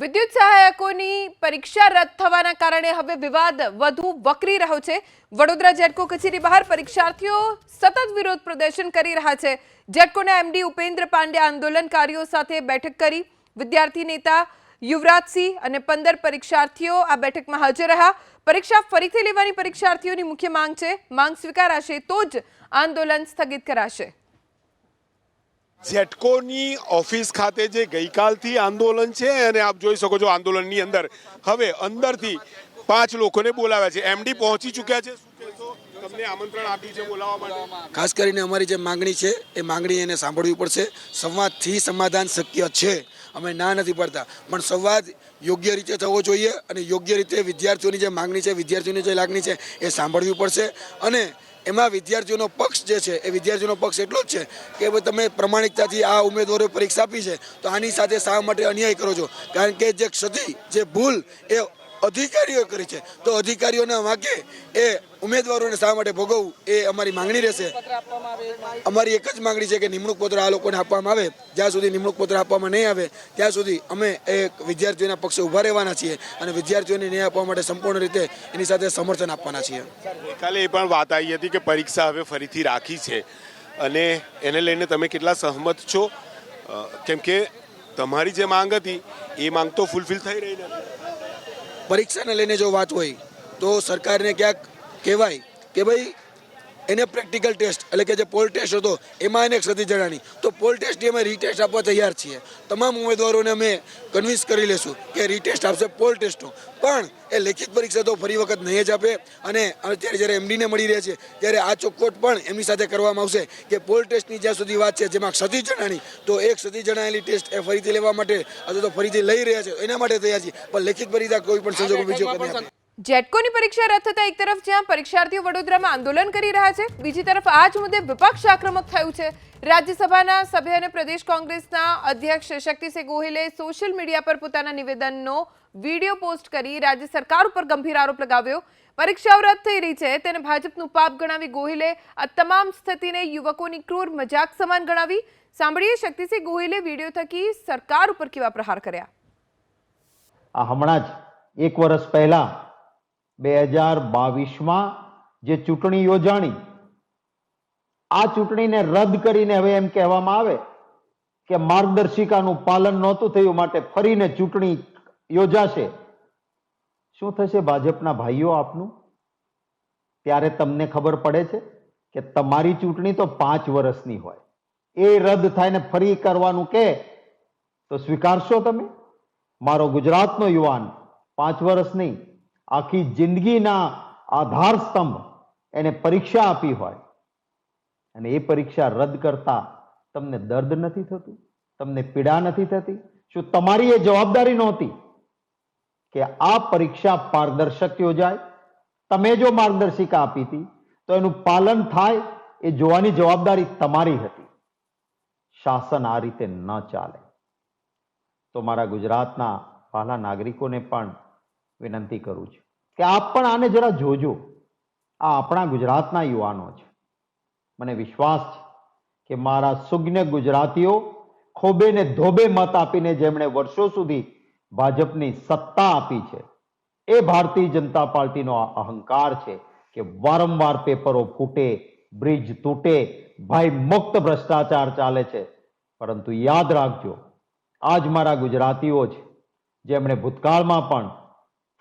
વિદ્યુત સહાયકોની પરીક્ષા રદ થવાના કારણે હવે વિવાદ વધુ વકરી રહ્યો છે. વડોદરા જેટકો કચેરી બહાર પરીક્ષાર્થીઓ સતત વિરોધ પ્રદર્શન કરી રહ્યા છે. જેટકોના એમડી ઉપેન્દ્ર પાંડે આંદોલનકારીઓ સાથે બેઠક કરી. વિદ્યાર્થી નેતા યુવરાજસિંહ અને પંદર પરીક્ષાર્થીઓ આ બેઠકમાં હાજર રહ્યા. પરીક્ષા ફરીથી લેવાની પરીક્ષાર્થીઓની મુખ્ય માંગ છે. માંગ સ્વીકારાશે તો જ આંદોલન સ્થગિત કરાશે. જેટકોની ઓફિસ ખાતે જે ગઈકાલથી આંદોલન છે, અને આપ જોઈ શકો છો આંદોલનની અંદર. હવે અંદરથી પાંચ લોકોને બોલાવ્યા છે. એમડી પહોંચી ચૂક્યા છે. આમંત્રણ આપ્યું છે બોલાવવા ખાસ કરીને અમારી જે માંગણી છે, એ માંગણી એને સાંભળવી પડશે. સંવાદથી સમાધાન શક્ય છે. અમે ના નથી પડતા. પણ સંવાદ યોગ્ય રીતે થવો જોઈએ અને યોગ્ય રીતે વિદ્યાર્થીઓની જે માંગણી છે, વિદ્યાર્થીઓની જે લાગણી છે, એ સાંભળવી પડશે. અને એમાં વિદ્યાર્થીઓનો પક્ષ જે છે, એ વિદ્યાર્થીઓનો પક્ષ એટલો જ છે કે તમે પ્રમાણિકતાથી આ ઉમેદવારોએ પરીક્ષા આપી છે, તો આની સાથે શા માટે અન્યાય કરો છો? કારણ કે જે ક્ષતિ, જે ભૂલ એ અધિકારીઓ કરી છે. તો અધિકારીઓના વાંકે એ ઉમેદવારોને શા માટે ભોગવવું એ અમારી માંગણી રહેશે. અમારી એક જ માંગણી છે કે નિમણૂક પત્ર આ લોકોને આપવામાં આવે. જ્યાં સુધી નિમણૂક પત્ર આપવામાં નહીં આવે, ત્યાં સુધી અમે એ વિદ્યાર્થીઓના પક્ષે ઊભા રહેવાના છીએ અને વિદ્યાર્થીઓને ન્યાય આપવા માટે સંપૂર્ણ રીતે એની સાથે સમર્થન આપવાના છીએ. ગઈકાલે એ પણ વાત આવી હતી કે પરીક્ષા હવે ફરીથી રાખી છે. અને એને લઈને તમે કેટલા સહમત છો? કેમ કે તમારી જે માંગ હતી, એ માંગ તો ફૂલફિલ થઈ રહી નથી. પરીક્ષાને લઈને જો વાત હોય તો સરકારને ક્યાંક કહેવાય કે ભાઈ એને પ્રેક્ટિકલ ટેસ્ટ, એટલે કે જે પોલ ટેસ્ટ હતો, એમાં એને ક્ષતિ જણાની તો પોલ ટેસ્ટની અમે રીટેસ્ટ આપવા તૈયાર છીએ. તમામ ઉમેદવારોને અમે કન્વિન્સ કરી લેશું કે રીટેસ્ટ આપશે પોલ ટેસ્ટનો પણ એ લેખિત પરીક્ષા તો ફરી વખત નહીં જ આપે. અને અત્યારે જ્યારે એમડીને મળી રહે છે, ત્યારે આ ચોખવટ પણ એમની સાથે કરવામાં આવશે કે પોલ ટેસ્ટની જ્યાં સુધી વાત છે, જેમાં ક્ષતિ જણાની તો એક ક્ષતિ જણાયેલી ટેસ્ટ એ ફરીથી લેવા માટે, અથવા તો ફરીથી લઈ રહ્યા છે, એના માટે તૈયાર છીએ. પણ લેખિત પરીક્ષા કોઈ પણ સંજોગો બીજો કરી જેટકોની પરીક્ષા રદ થતા એક તરફ જ્યાં પરીક્ષાર્થીઓ વડોદરામાં આંદોલન કરી રહ્યા છે, બીજી તરફ આ જ મુદ્દે વિપક્ષ આક્રમક થયું છે. રાજ્યસભાના સભ્ય અને પ્રદેશ કોંગ્રેસના અધ્યક્ષ શક્તિસિંહ ગોહિલે સોશિયલ મીડિયા પર પોતાના નિવેદનનો વીડિયો પોસ્ટ કરી રાજ્ય સરકાર ઉપર ગંભીર આરોપ લગાવ્યો. પરીક્ષાઓ રદ થઈ રહી છે, તેને ભાજપનું પાપ ગણાવી ગોહિલે આ તમામ સ્થિતિને યુવકોની ક્રૂર મજાક સમાન ગણાવી. સાંભળીએ શક્તિસિંહ ગોહિલે વીડિયો થકી સરકાર ઉપર કેવા પ્રહાર કર્યા? હમણાં જ એક વર્ષ પહેલા બે હજાર બાવીસમાં જે ચૂંટણી યોજાણી આ ચૂંટણીને રદ કરીને હવે એમ કહેવામાં આવે કે માર્ગદર્શિકાનું પાલન નહોતું થયું માટે ફરીને ચૂંટણી યોજાશે. શું થશે ભાજપના ભાઈઓ આપનું? ત્યારે તમને ખબર પડે છે કે તમારી ચૂંટણી તો પાંચ વર્ષની હોય. એ રદ થાય ને ફરી કરવાનું કે? તો સ્વીકારશો તમે? મારો ગુજરાતનો યુવાન પાંચ વર્ષ નહીં આખી જિંદગીના આધાર સ્તંભ એને પરીક્ષા આપી હોય. અને એ પરીક્ષા રદ કરતા તમને દર્દ નથી થતું, તમને પીડા નથી થતી, શું તમારી એ જવાબદારી નહોતી કે આ પરીક્ષા પારદર્શક યોજાય? તમે જો માર્ગદર્શિકા આપી હતી, તો એનું પાલન થાય એ જોવાની જવાબદારી તમારી હતી. શાસન આ રીતે ન ચાલે. તો મારા ગુજરાતના પહેલા નાગરિકોને પણ વિનંતી કરું છું કે આપ પણ આને જરા જોજો. આ આપણા ગુજરાતના યુવાનો છે. મને વિશ્વાસ છે કે મારા સુજ્ઞ ગુજરાતીઓ ખોબે ને ધોબે મત આપીને જેમણે વર્ષો સુધી ભાજપની સત્તા આપી છે, એ ભારતીય જનતા પાર્ટીનો અહંકાર છે કે વારંવાર પેપરો ફૂટે, બ્રિજ તૂટે, ભાઈ મુક્ત ભ્રષ્ટાચાર ચાલે છે. પરંતુ યાદ રાખજો, આજ મારા ગુજરાતીઓ છે, જેમણે ભૂતકાળમાં પણ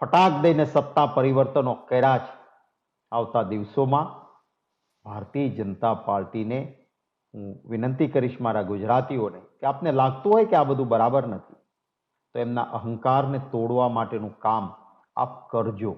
ફટાક દઈને સત્તા પરિવર્તનો કર્યા છે આવતા દિવસોમાં ભારતીય જનતા પાર્ટીને હું વિનંતી કરીશ મારા ગુજરાતીઓને કે આપને લાગતું હોય કે આ બધું બરાબર નથી, તો એમના અહંકારને તોડવા માટેનું કામ આપ કરજો.